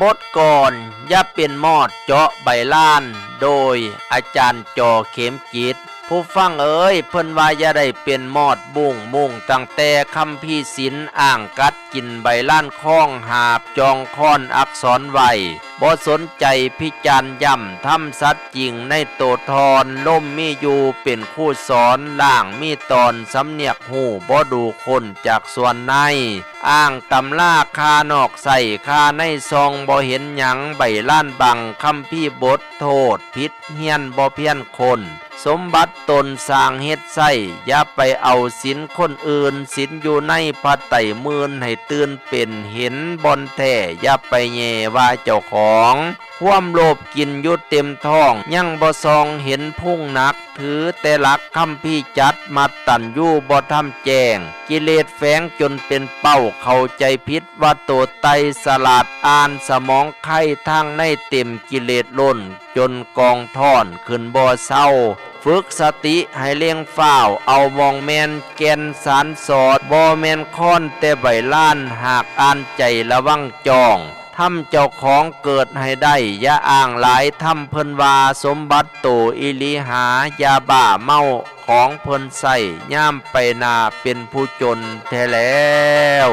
มดก่อนอย่าเป็นมอดเจาะใบล้าน โดยอาจารย์จอเข็มจิต ผู้ฟังเอ๋ยเพิ่นว่าอย่าได้เป็นมอดบุ้งมุ่งตั้งแต่คำพี่ศิลอ่างกัดกินใบล้านข้องหาบจองค้อนอักษรไว้บ่สนใจพิจารย่ำทำสัตว์จริงในโตทอนล่มมีอยู่เป็นคู่สอนล่างมีตอนสำเนียกหูบ่ดูคนจากส่วนใน อ้างตำล่าคานอกใส่คาในซองบ่เห็นหยังใบล้านบังคำพี่บทโทษพิษเฮียนบ่เพี้ยนคน สมบัติตนสร้างเฮ็ดไส้อย่าไปเอาสินคนอื่นสินอยู่ในพระไตรมืนให้ตื่นเป็นเห็นบอนแท่อย่าไปแย่ว่าเจ้าของ ความโลภกินยุดเต็มท้อง ยังบ่ซองเห็นพุ่งนัก ถือแต่หลักคำพี่จัดมาตันยู่บ่ทำแจง กิเลสแฝงจนเป็นเป้าเข้าใจผิดว่าตัวไตสลัดอ่านสมองไข้ทางในเต็มกิเลสล้น จนกองท่อนขึ้นบ่เศร้าฝึกสติให้เลี้ยงฝ้า เอามองแมนแกนสารสอดบ่แมนค้อนแต่ใบล้านหากอ่านใจระวังจอง ทำเจ้าของเกิดให้ได้อย่าอ้างหลายทำเพิ่นว่าสมบัติโตอิลิหายาบ้าเมาของเพิ่นใส่ย่ามไปนาเป็นผู้จนแท้แล้ว